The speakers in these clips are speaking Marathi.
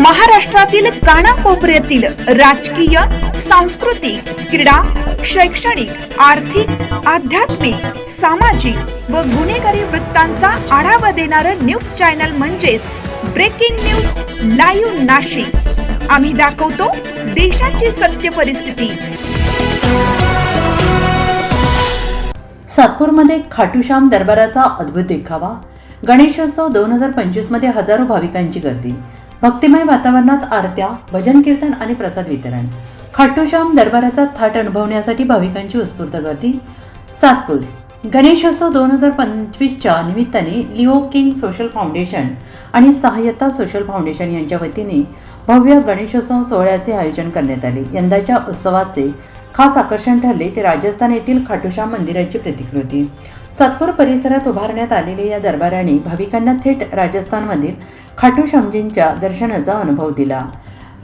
महाराष्ट्रातील कानाकोपऱ्यातील राजकीय सांस्कृतिक क्रीडा शैक्षणिक आर्थिक आध्यात्मिक सामाजिक व गुन्हेगारी वृत्तांचा आढावा देणारं न्यूज चॅनल म्हणजेच ब्रेकिंग न्यूज लाईव्ह नाशिक. आम्ही दाखवतो देशाची सत्य परिस्थिती. सातपूरमध्ये खाटूश्याम दरबाराचा अद्भुत देखावा. गणेशोत्सव दोन हजार पंचवीसमध्ये हजारो भाविकांची गर्दी. भक्तिमय वातावरणात आरत्या भजन कीर्तन आणि प्रसाद वितरण. खाटूश्याम दरबाराचा थाट अनुभवण्यासाठी भाविकांची उत्स्फूर्त गर्दी. सातपूर गणेशोत्सव दोन हजार पंचवीसच्या निमित्ताने लिओ किंग सोशल फाउंडेशन आणि सहाय्यता सोशल फाउंडेशन यांच्या वतीने भव्य गणेशोत्सव सोहळ्याचे आयोजन करण्यात आले. यंदाच्या उत्सवाचे खास आकर्षण ठरले ते राजस्थान येथील खाटूश्याम मंदिराची प्रतिकृती सातपूर परिसरात उभारण्यात आलेल्या या दरबाराने भाविकांना थेट राजस्थानमधील खाटूश्यामजींच्या दर्शनाचा अनुभव दिला.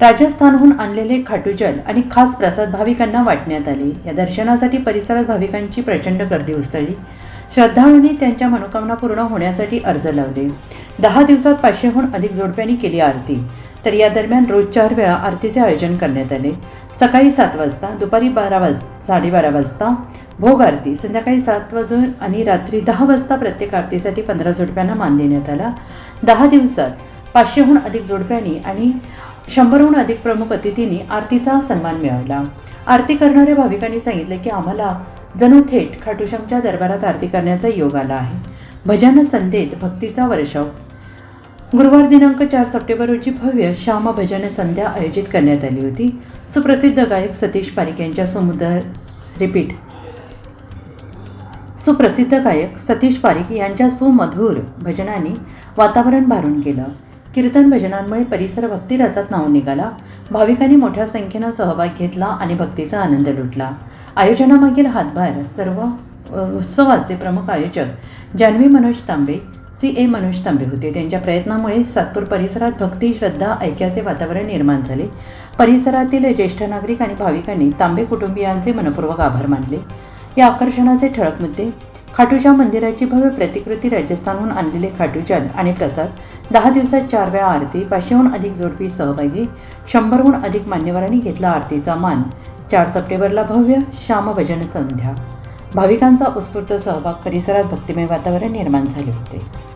राजस्थानहून आणलेले खाटूजल आणि खास प्रसाद भाविकांना वाटण्यात आले. या दर्शनासाठी परिसरात भाविकांची प्रचंड गर्दी उसळली. श्रद्धाळूंनी त्यांच्या मनोकामना पूर्ण होण्यासाठी अर्ज लावले. दहा दिवसात पाचशेहून अधिक जोडप्यांनी केली आरती. तर या दरम्यान रोज चार वेळा आरतीचे आयोजन करण्यात आले. सकाळी सात वाजता दुपारी बारा वाज साडेबारा वाजता भोग आरती संध्याकाळी सात वाजून आणि रात्री दहा वाजता प्रत्येक आरतीसाठी पंधरा जोडप्यांना मान देण्यात आला. दहा दिवसात पाचशेहून अधिक जोडप्यांनी आणि शंभरहून अधिक प्रमुख अतिथींनी आरतीचा सन्मान मिळवला. आरती करणाऱ्या भाविकांनी सांगितले की आम्हाला जणू थेट खाटूश्यामच्या दरबारात आरती करण्याचा योग आला आहे. भजन संध्येत भक्तीचा वर्षाव. गुरुवार दिनांक चार सप्टेंबर रोजी भव्य श्याम भजन संध्या आयोजित करण्यात आली होती. सुप्रसिद्ध गायक सतीश पारिक यांच्या समुद्र रिपीट. सुप्रसिद्ध गायक सतीश पारिक यांच्या सुमधुर भजनाने वातावरण भारून गेलं कीर्तन भजनांमुळे परिसर भक्तिरसात न्हावून निघाला. भाविकांनी मोठ्या संख्येनं सहभाग घेतला आणि भक्तीचा आनंद लुटला. आयोजनामागील हातभार सर्व उत्सवाचे प्रमुख आयोजक जान्हवी मनोज तांबे सी ए मनोज तांबे होते. त्यांच्या प्रयत्नामुळे सातपूर परिसरात भक्ती श्रद्धा ऐक्याचे वातावरण निर्माण झाले. परिसरातील ज्येष्ठ नागरिक आणि भाविकांनी तांबे कुटुंबियांचे मनपूर्वक आभार मानले. या आकर्षणाचे ठळक मुद्दे खाटूच्या मंदिराची भव्य प्रतिकृती राजस्थानहून आणलेले खाटूजल आणि प्रसाद दहा दिवसात चार वेळा आरती पाचशेहून अधिक जोडपी सहभागी शंभरहून अधिक मान्यवरांनी घेतला आरतीचा मान. चार सप्टेंबरला भव्य श्यामभजन संध्या. भाविकांचा उत्स्फूर्त सहभाग परिसरात भक्तिमय वातावरण निर्माण झाले होते.